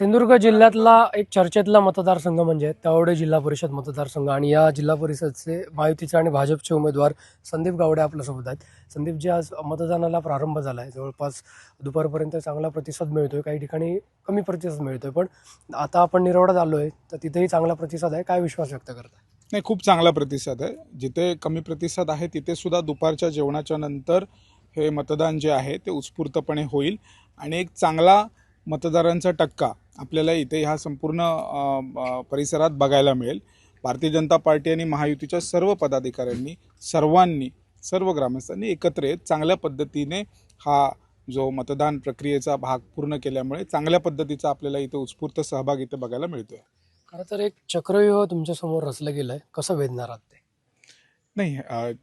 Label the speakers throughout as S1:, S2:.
S1: सिंधुदुर्ग जिल्ह्यातला एक चर्चेतला मतदारसंघ म्हणजे तावडे जिल्हा परिषद मतदारसंघ. आणि या जिल्हा परिषदचे महायुतीचे आणि भाजपचे उमेदवार संदीप गावडे आपल्यासोबत आहेत. संदीप जे आज मतदानाला प्रारंभ झाला आहे जवळपास दुपारपर्यंत चांगला प्रतिसाद मिळतोय. काही ठिकाणी कमी प्रतिसाद मिळतोय. पण आता आपण निरवड्यात आलो आहे तर तिथेही चांगला प्रतिसाद आहे. काय विश्वास व्यक्त करता
S2: नाही खूप चांगला प्रतिसाद आहे. जिथे कमी प्रतिसाद आहे तिथे सुद्धा दुपारच्या जेवणाच्या नंतर हे मतदान जे आहे ते उत्स्फूर्तपणे होईल. आणि एक चांगला मतदारांचा टक्का आपल्याला इथे ह्या संपूर्ण परिसरात बघायला मिळेल. भारतीय जनता पार्टी आणि महायुतीच्या सर्व पदाधिकाऱ्यांनी सर्वांनी सर्व ग्रामस्थांनी एकत्र येत चांगल्या पद्धतीने हा जो मतदान प्रक्रियेचा भाग पूर्ण केल्यामुळे चांगल्या पद्धतीचा आपल्याला इथे उत्स्फूर्त सहभाग इथे बघायला मिळतोय.
S1: खरं तर एक चक्रव्यूह तुमच्यासमोर रचलं गेलं आहे कसं वेधणार आहात ते?
S2: नाही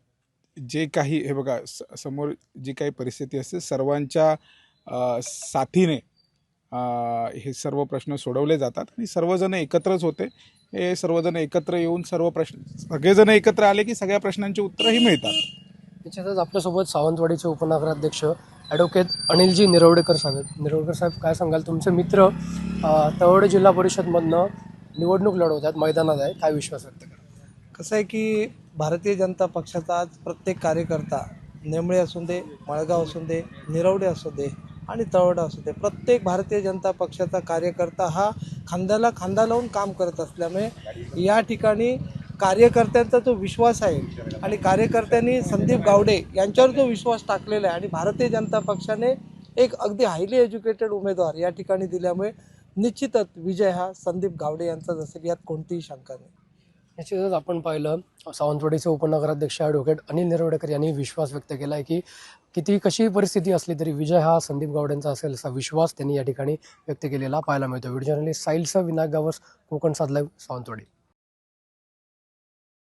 S2: जे काही हे बघा स समोर जी काही परिस्थिती असते सर्वांच्या साथीने हे सर्व प्रश्न सोडवले जातात आणि सर्वजण एकत्रच होते. हे सर्वजण एकत्र येऊन सर्व प्रश्न सगळेजण एकत्र आले की सगळ्या प्रश्नांची उत्तरंही मिळतात.
S1: त्याच्यातच आपल्यासोबत सावंतवाडीचे उपनगराध्यक्ष ॲडव्होकेट अनिलजी निरवडेकर साहेब आहेत. निरवडेकर साहेब काय सांगाल? तुमचे मित्र तळवडे जिल्हा परिषदमधनं निवडणूक लढवतात मैदानात आहे. काय विश्वास व्यक्त करा
S3: कसं आहे की भारतीय जनता पक्षाचा आज प्रत्येक कार्यकर्ता नेमळे असू दे मळगाव असू दे निरवडे असू दे आणि तळवडा असू दे. प्रत्येक भारतीय जनता पक्षाचा कार्यकर्ता हा खांद्याला खांदा लावून काम करत असल्यामुळे या ठिकाणी कार्यकर्त्यांचा जो विश्वास आहे आणि कार्यकर्त्यांनी संदीप गावडे यांच्यावर जो विश्वास टाकलेला आहे आणि भारतीय जनता पक्षाने एक अगदी हायली एज्युकेटेड उमेदवार या ठिकाणी दिल्यामुळे निश्चितच विजय हा संदीप गावडे यांचा जसं की यात कोणतीही शंका नाही.
S1: निश्चितच आपण पाहिलं सावंतवाडीचे उपनगराध्यक्ष ॲडव्होकेट अनिल निरवडेकर यांनी विश्वास व्यक्त केला आहे की किती कशीही परिस्थिती असली तरी विजय हा संदीप गावडेंचा असेल असा विश्वास त्यांनी या ठिकाणी व्यक्त केलेला पाहायला मिळतो. Video journalist साहिलसह Vinayak Gawas Konkan साधलाय Sawantwadi.